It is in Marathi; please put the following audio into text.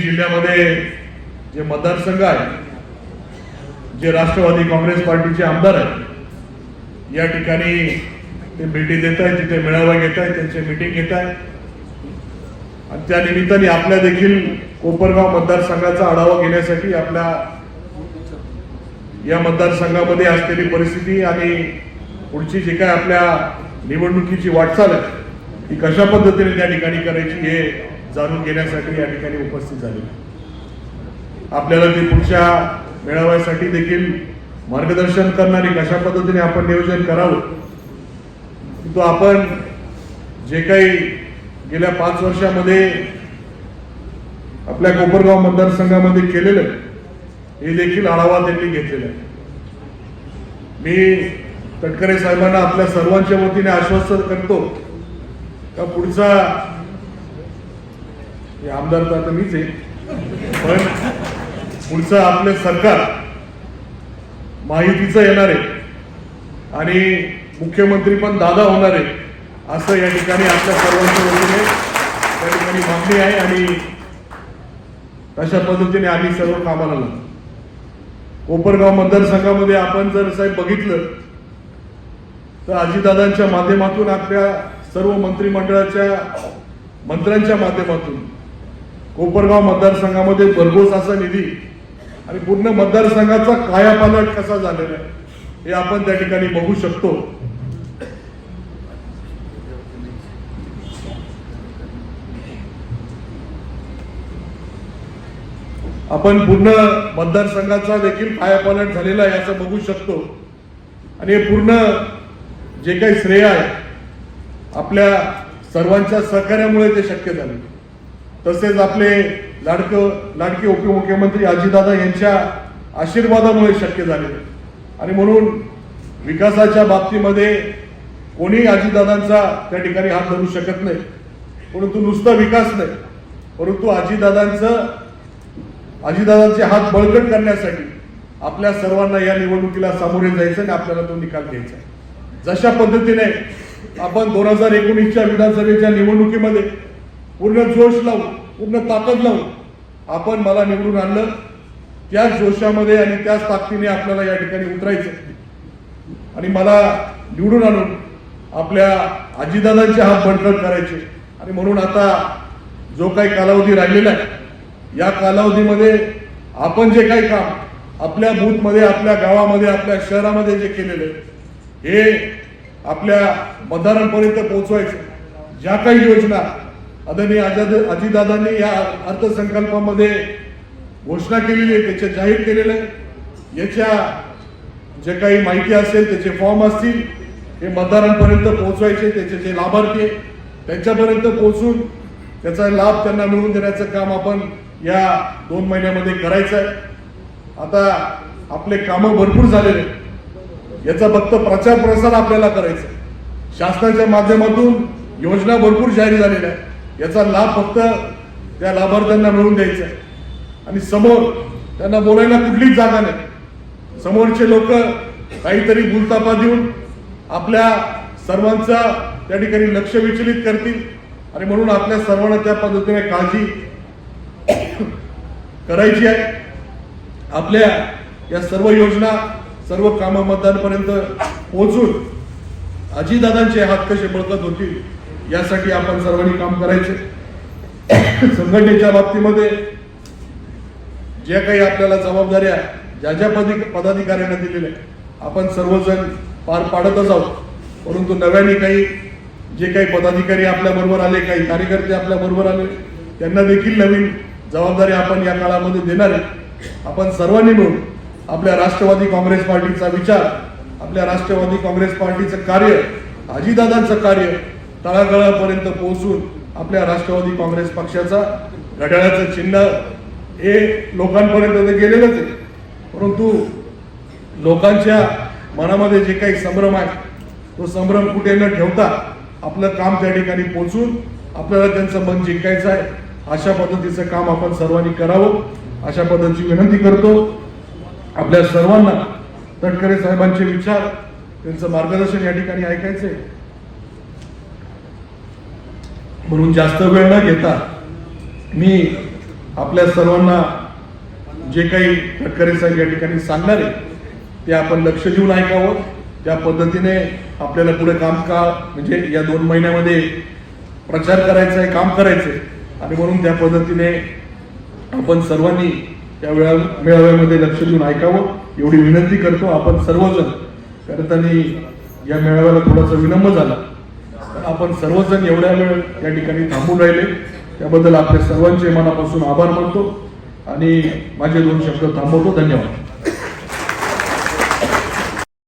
जिल्ह्यामध्ये जे मतदारसंघ आहे जे राष्ट्रवादी काँग्रेस पार्टीचे आमदार आहेत या ठिकाणी ते भेटी देत आहेत तिथे मेळावा घेत आहेत त्यांचे मिटिंग घेत आहेत. आणि त्या निमित्ताने आपल्या देखील कोपरगाव मतदारसंघाचा आढावा घेण्यासाठी आपल्या या मतदारसंघामध्ये असलेली परिस्थिती आणि पुढची जी काय आपल्या निवडणुकीची वाटचाल आहे ती कशा पद्धतीने त्या ठिकाणी करायची हे जाणून घेण्यासाठी या ठिकाणी उपस्थित झाले. आपल्याला ते पुढच्या मेळाव्यासाठी देखील मार्गदर्शन करणारी कशा पद्धतीने आपण नियोजन करावं तो आपण जे काही गेल्या पाच वर्षामध्ये आपल्या कोपरगाव मतदारसंघामध्ये केलेलं हे देखील आढावा त्यांनी घेतलेला आहे. मी तटकरे साहेबांना आपल्या सर्वांच्या वतीने आश्वस्त करतो का पुढचा हे आमदार तर आता मीच आहे. पण पुढचं आपलं सरकार माहितीचं येणार आहे. आणि मुख्यमंत्री पण दादा होणार आहे. असं या ठिकाणी आपल्या सर्वांच्या वतीने त्या ठिकाणी मागणी आहे आणि तशा पद्धतीने आम्ही सर्व कामाला लागतो कोपरगाव मतदारसंघामध्ये आपण जर साहेब बघितलं तर अजितदादांच्या माध्यमातून आपल्या सर्व मंत्रिमंडळाच्या मंत्र्यांच्या माध्यमातून कोपरगाव मतदारसंघामध्ये भरघोस असा निधी आणि पूर्ण मतदारसंघाचा कायापालट कसा झालेला आहे हे आपण त्या ठिकाणी बघू शकतो. आपण पूर्ण मतदारसंघाचा देखील कायापालट झालेला आहे असं बघू शकतो. आणि हे पूर्ण जे काही श्रेय आहे आपल्या सर्वांच्या सहकार्यामुळे ते शक्य झाले तसेच आपले लाडकं लाडके उपमुख्यमंत्री अजितदादा यांच्या आशीर्वादामुळे शक्य झाले आणि म्हणून विकासाच्या बाबतीमध्ये कोणी अजितदादांचा त्या ठिकाणी हात धरू शकत नाही. परंतु नुसता विकास नाही. परंतु अजितदादांचं अजितदादांचे हात बळकट करण्यासाठी आपल्या सर्वांना या निवडणुकीला सामोरे जायचं आणि आपल्याला तो निकाल घ्यायचा जशा पद्धतीने आपण दोन हजार एकोणीसच्या विधानसभेच्या निवडणुकीमध्ये पूर्ण जोश लावून पूर्ण ताकद लावून आपण मला निवडून आणलं. त्याच जोशामध्ये आणि त्याच ताकदीने आपल्याला या ठिकाणी उतरायचं. आणि मला निवडून आणून आपल्या आजीदादांचे हात बळकट करायचे. आणि म्हणून आता जो काही कालावधी राहिलेला आहे या कालावधीमध्ये आपण जे काही काम आपल्या बूथमध्ये आपल्या गावामध्ये आपल्या शहरामध्ये जे केलेलं आहे हे आपल्या मतदारांपर्यंत पोहोचवायचं. ज्या काही योजना आदरणीय आजाद अजितदादांनी या अर्थसंकल्पामध्ये घोषणा केलेली आहे त्याचे जाहीर केलेलं आहे याच्या जे काही माहिती असेल त्याचे फॉर्म असतील हे मतदारांपर्यंत पोहोचवायचे त्याचे जे लाभार्थी आहे त्यांच्यापर्यंत पोहोचून त्याचा लाभ त्यांना मिळवून देण्याचं काम आपण या दोन महिन्यामध्ये करायचं आहे आता आपले कामं भरपूर झालेले आहेत. याचा फक्त प्रचार प्रसार आपल्याला करायचा आहे. शासनाच्या माध्यमातून योजना भरपूर जाहीर झालेल्या आहेत याचा लाभ फक्त त्या लाभार्थ्यांना मिळवून द्यायचा आहे. आणि समोर त्यांना बोलायला कुठलीच जागा नाही. समोरचे लोक काहीतरी गुलतापा देऊन आपल्या सर्वांचा त्या ठिकाणी लक्ष विचलित करतील. आणि म्हणून आपल्या सर्वांना त्या पद्धतीने काळजी करायची आहे. आपल्या या सर्व योजना सर्व कामं मतदारांपर्यंत पोहोचून अजितदादांचे हात कसे बळकत होतील यासाठी आपण सर्वांनी काम करायचे. संघटनेच्या बाबतीमध्ये ज्या काही आपल्याला जबाबदाऱ्या ज्या ज्या पदी पदाधिकाऱ्यांना दिलेल्या आपण सर्वजण पार पाडतच आहोत. परंतु नव्याने काही जे काही पदाधिकारी आपल्या बरोबर आले काही कार्यकर्ते आपल्या बरोबर आले त्यांना देखील नवीन जबाबदारी आपण या काळामध्ये देणार आहे. आपण सर्वांनी मिळून आपल्या राष्ट्रवादी काँग्रेस पार्टीचा विचार आपल्या राष्ट्रवादी काँग्रेस पार्टीचं कार्य अजितदादांचं कार्य तळागळापर्यंत पोहोचून आपल्या राष्ट्रवादी काँग्रेस पक्षाचा घड्याळाचं चिन्ह हे लोकांपर्यंत ते गेलेलंच आहे. परंतु लोकांच्या मनामध्ये जे काही संभ्रम आहे तो संभ्रम कुठे न ठेवता आपलं काम त्या ठिकाणी पोचून आपल्याला त्यांचं मन जिंकायचं आहे. अशा पद्धतीचं काम आपण सर्वांनी करावं. अशा पद्धतीची विनंती करतो. आपल्या सर्वांना तटकरे साहेबांचे विचार त्यांचं मार्गदर्शन या ठिकाणी ऐकायचंय. म्हणून जास्त वेळ न घेता मी आपल्या सर्वांना जे काही गडकरी साहेब या ठिकाणी सांगणार आहे ते आपण लक्ष देऊन ऐकावं. त्या पद्धतीने आपल्याला पुढे काम का म्हणजे या दोन महिन्यामध्ये प्रचार करायचा आहे काम करायचं आहे आणि म्हणून त्या पद्धतीने आपण सर्वांनी या वेळा मेळाव्यामध्ये लक्ष देऊन ऐकावं. एवढी विनंती करतो आपण सर्वजण. करताना या मेळाव्याला थोडासा विलंब झाला. आपण सर्वजण एवढ्या वेळ या ठिकाणी थांबून राहिले. त्याबद्दल आपल्या सर्वांचे मनापासून आभार मानतो आणि माझे दोन शब्द थांबवतो. धन्यवाद.